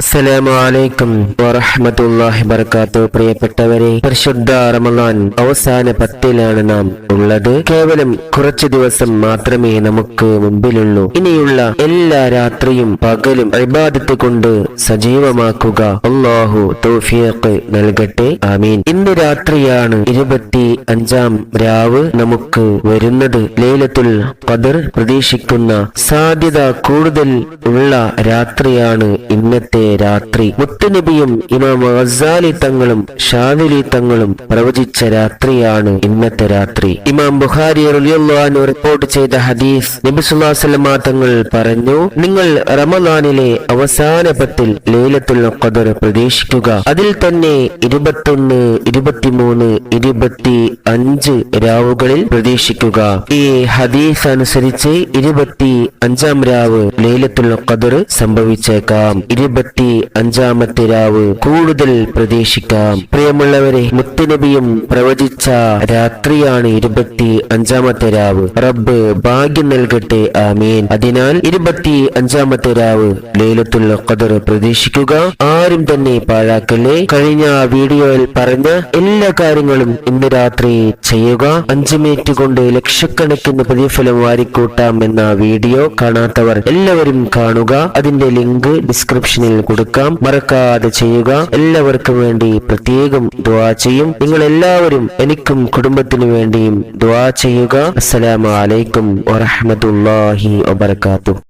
അസ്സലാമു അലൈക്കും വറഹ്മത്തുള്ളാഹി വബറകാത്തു പ്രിയപ്പെട്ടവരെ പരിശുദ്ധ റമളാൻ അവസാന പത്തിലാണ് നാം ഉള്ളത്. കേവലം കുറച്ചു ദിവസം മാത്രമേ നമുക്ക് മുമ്പിലുള്ളൂ. ഇനിയുള്ള എല്ലാ രാത്രിയും പകലും ഇബാദത്ത് കൊണ്ട് സജീവമാക്കുക. അള്ളാഹു തൗഫീഖ് നൽകട്ടെ. ആമീൻ. ഇന്ന് രാത്രിയാണ് ഇരുപത്തി അഞ്ചാം രാവ് നമുക്ക് വരുന്നത്. ലൈലത്തുൽ ഖദർ പ്രതീക്ഷിക്കുന്ന സാധ്യത കൂടുതൽ ഉള്ള രാത്രിയാണ് ഇന്നത്തെ രാത്രി. മുത്തുനബിയും ഇമാം അസാലി തങ്ങളും ഷാദിലി തങ്ങളും പ്രവചിച്ച രാത്രിയാണ് ഇന്നത്തെ രാത്രി. ഇമാം ബുഖാരി റളിയല്ലാഹു റിപ്പോർട്ട് ചെയ്ത ഹദീസ് നബി സുല്ലാസ്ലമാ അലൈഹി തങ്ങൾ പറഞ്ഞു നിങ്ങൾ റമദാനിലെ അവസാന പത്തിൽ ലൈലത്തുൽ ഖദർ പ്രതീക്ഷിക്കുക. അതിൽ തന്നെ ഇരുപത്തൊന്ന് ഇരുപത്തിമൂന്ന് ഇരുപത്തി അഞ്ച് രാവുകളിൽ പ്രതീക്ഷിക്കുക. ഈ ഹദീസ് അനുസരിച്ച് ഇരുപത്തി അഞ്ചാം രാവ് ലൈലത്തുൽ ഖദർ സംഭവിച്ചേക്കാം. ഇരുപത്തി അഞ്ചാമത്തെ രാവ് കൂടുതൽ പ്രതീക്ഷിക്കാം. പ്രിയമുള്ളവരെ മുത്തുനബിയും പ്രവചിച്ച രാത്രിയാണ് ഇരുപത്തി അഞ്ചാമത്തെ രാവ്. റബ്ബ് ഭാഗ്യം നൽകട്ടെ ആമീൻ. അതിനാൽ ഇരുപത്തി അഞ്ചാമത്തെ രാവ് ലൈലത്തുൽ ഖദർ പ്രതീക്ഷിക്കുക. ആരും തന്നെ പാഴാക്കല്ലേ? കഴിഞ്ഞ വീഡിയോയിൽ പറഞ്ഞ എല്ലാ കാര്യങ്ങളും ഇന്ന് രാത്രി ചെയ്യുക. അഞ്ചു മിനിറ്റ് കൊണ്ട് ലക്ഷക്കണക്കിന് പ്രതിഫലം വാരിക്കൂട്ടാം എന്ന വീഡിയോ കാണാത്തവർ എല്ലാവരും കാണുക. അതിന്റെ ലിങ്ക് ഡിസ്ക്രിപ്ഷനിൽ കൊടുക്കാം. മറക്കാതെ ചെയ്യുക. എല്ലാവർക്കും വേണ്ടി പ്രത്യേകം ദ്വാ ചെയ്യും. നിങ്ങൾ എല്ലാവരും എനിക്കും കുടുംബത്തിനു വേണ്ടിയും ദ്വാ ചെയ്യുക. അസ്സലാമലൈക്കും അലൈക്കും വറഹ്മത്തുള്ളാഹി വബറകാതുഹു.